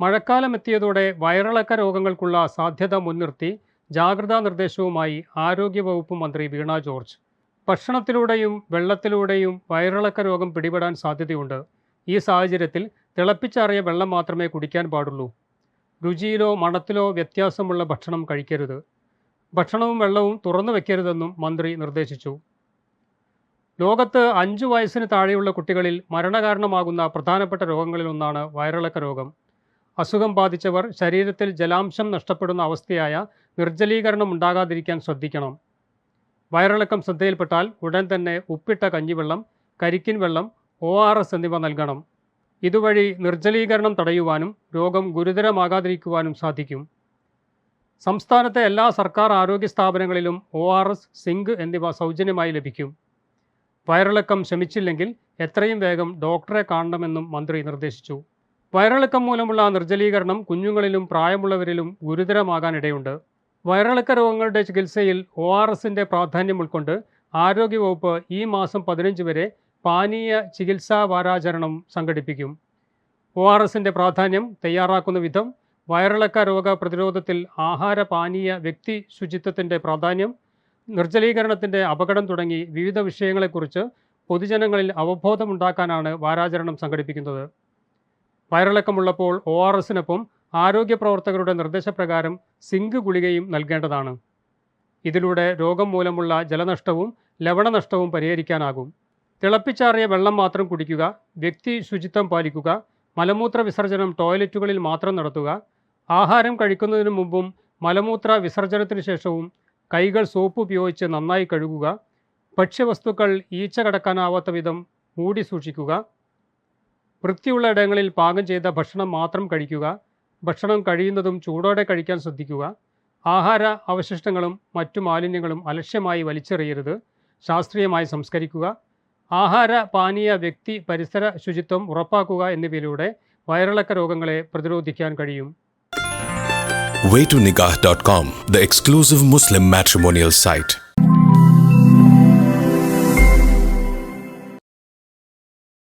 മഴക്കാലം എത്തിയതോടെ വയറിളക്ക രോഗങ്ങൾക്കുള്ള സാധ്യത മുൻനിർത്തി ജാഗ്രതാ നിർദ്ദേശവുമായി ആരോഗ്യവകുപ്പ് മന്ത്രി വീണ ജോർജ്. ഭക്ഷണത്തിലൂടെയും വെള്ളത്തിലൂടെയും വയറിളക്ക രോഗം പിടിപെടാൻ സാധ്യതയുണ്ട്. ഈ സാഹചര്യത്തിൽ തിളപ്പിച്ചാറിയ വെള്ളം മാത്രമേ കുടിക്കാൻ പാടുള്ളൂ. രുചിയിലോ മണത്തിലോ വ്യത്യാസമുള്ള ഭക്ഷണം കഴിക്കരുത്. ഭക്ഷണവും വെള്ളവും തുറന്നു വയ്ക്കരുതെന്നും മന്ത്രി നിർദ്ദേശിച്ചു. ലോകത്ത് അഞ്ചു വയസ്സിന് താഴെയുള്ള കുട്ടികളിൽ മരണകാരണമാകുന്ന പ്രധാനപ്പെട്ട രോഗങ്ങളിലൊന്നാണ് വയറിളക്ക രോഗം. അസുഖം ബാധിച്ചവർ ശരീരത്തിൽ ജലാംശം നഷ്ടപ്പെടുന്ന അവസ്ഥയായ നിർജലീകരണം ഉണ്ടാകാതിരിക്കാൻ ശ്രദ്ധിക്കണം. വയറിളക്കം ശ്രദ്ധയിൽപ്പെട്ടാൽ ഉടൻ തന്നെ ഉപ്പിട്ട കഞ്ഞിവെള്ളം കരിക്കിൻ വെള്ളം ഒ ആർ എസ് എന്നിവ നൽകണം. ഇതുവഴി നിർജലീകരണം തടയുവാനും രോഗം ഗുരുതരമാകാതിരിക്കുവാനും സാധിക്കും. സംസ്ഥാനത്തെ എല്ലാ സർക്കാർ ആരോഗ്യ സ്ഥാപനങ്ങളിലും ഒ ആർ എസ് സിങ്ക് എന്നിവ സൗജന്യമായി ലഭിക്കും. വയറിളക്കം ശമിച്ചില്ലെങ്കിൽ എത്രയും വേഗം ഡോക്ടറെ കാണണമെന്നും മന്ത്രി നിർദ്ദേശിച്ചു. വയറിളക്കം മൂലമുള്ള നിർജലീകരണം കുഞ്ഞുങ്ങളിലും പ്രായമുള്ളവരിലും ഗുരുതരമാകാനിടയുണ്ട്. വയറിളക്ക രോഗങ്ങളുടെ ചികിത്സയിൽ ഒ ആർ എസിന്റെ പ്രാധാന്യം ഉൾക്കൊണ്ട് ആരോഗ്യവകുപ്പ് ഈ മാസം പതിനഞ്ച് വരെ പാനീയ ചികിത്സാ വാരാചരണം സംഘടിപ്പിക്കും. ഒ ആർ എസിന്റെ പ്രാധാന്യം തയ്യാറാക്കുന്ന വിധം വയറിളക്ക രോഗ പ്രതിരോധത്തിൽ ആഹാര പാനീയ വ്യക്തി ശുചിത്വത്തിന്റെ പ്രാധാന്യം നിർജലീകരണത്തിന്റെ അപകടം തുടങ്ങി വിവിധ വിഷയങ്ങളെക്കുറിച്ച് പൊതുജനങ്ങളിൽ അവബോധമുണ്ടാക്കാനാണ് വാരാചരണം സംഘടിപ്പിക്കുന്നത്. വയറിളക്കമുള്ളപ്പോൾ ഒ ആർ എസിനൊപ്പം ആരോഗ്യ പ്രവർത്തകരുടെ നിർദ്ദേശപ്രകാരം സിങ്ക് ഗുളികയും നൽകേണ്ടതാണ്. ഇതിലൂടെ രോഗം മൂലമുള്ള ജലനഷ്ടവും ലവണനഷ്ടവും പരിഹരിക്കാനാകും. തിളപ്പിച്ചാറിയ വെള്ളം മാത്രം കുടിക്കുക വ്യക്തി ശുചിത്വം പാലിക്കുക മലമൂത്ര വിസർജനം ടോയ്ലറ്റുകളിൽ മാത്രം നടത്തുക ആഹാരം കഴിക്കുന്നതിന് മുമ്പും മലമൂത്ര വിസർജനത്തിന് ശേഷവും കൈകൾ സോപ്പ് ഉപയോഗിച്ച് നന്നായി കഴുകുക ഭക്ഷ്യവസ്തുക്കൾ ഈച്ച കടക്കാനാവാത്ത വിധം മൂടി സൂക്ഷിക്കുക വൃത്തിയുള്ള ഇടങ്ങളിൽ പാകം ചെയ്ത ഭക്ഷണം മാത്രം കഴിക്കുക ഭക്ഷണം കഴിയുന്നതും ചൂടോടെ കഴിക്കാൻ ശ്രദ്ധിക്കുക. ആഹാര അവശിഷ്ടങ്ങളും മറ്റു മാലിന്യങ്ങളും അലക്ഷ്യമായി വലിച്ചെറിയരുത്. ശാസ്ത്രീയമായി സംസ്കരിക്കുക. ആഹാര പാനീയ വ്യക്തി പരിസര ശുചിത്വം ഉറപ്പാക്കുക എന്നിവയിലൂടെ വയറിളക്ക രോഗങ്ങളെ പ്രതിരോധിക്കാൻ കഴിയും. Way to waytonikah.com, the exclusive Muslim matrimonial site.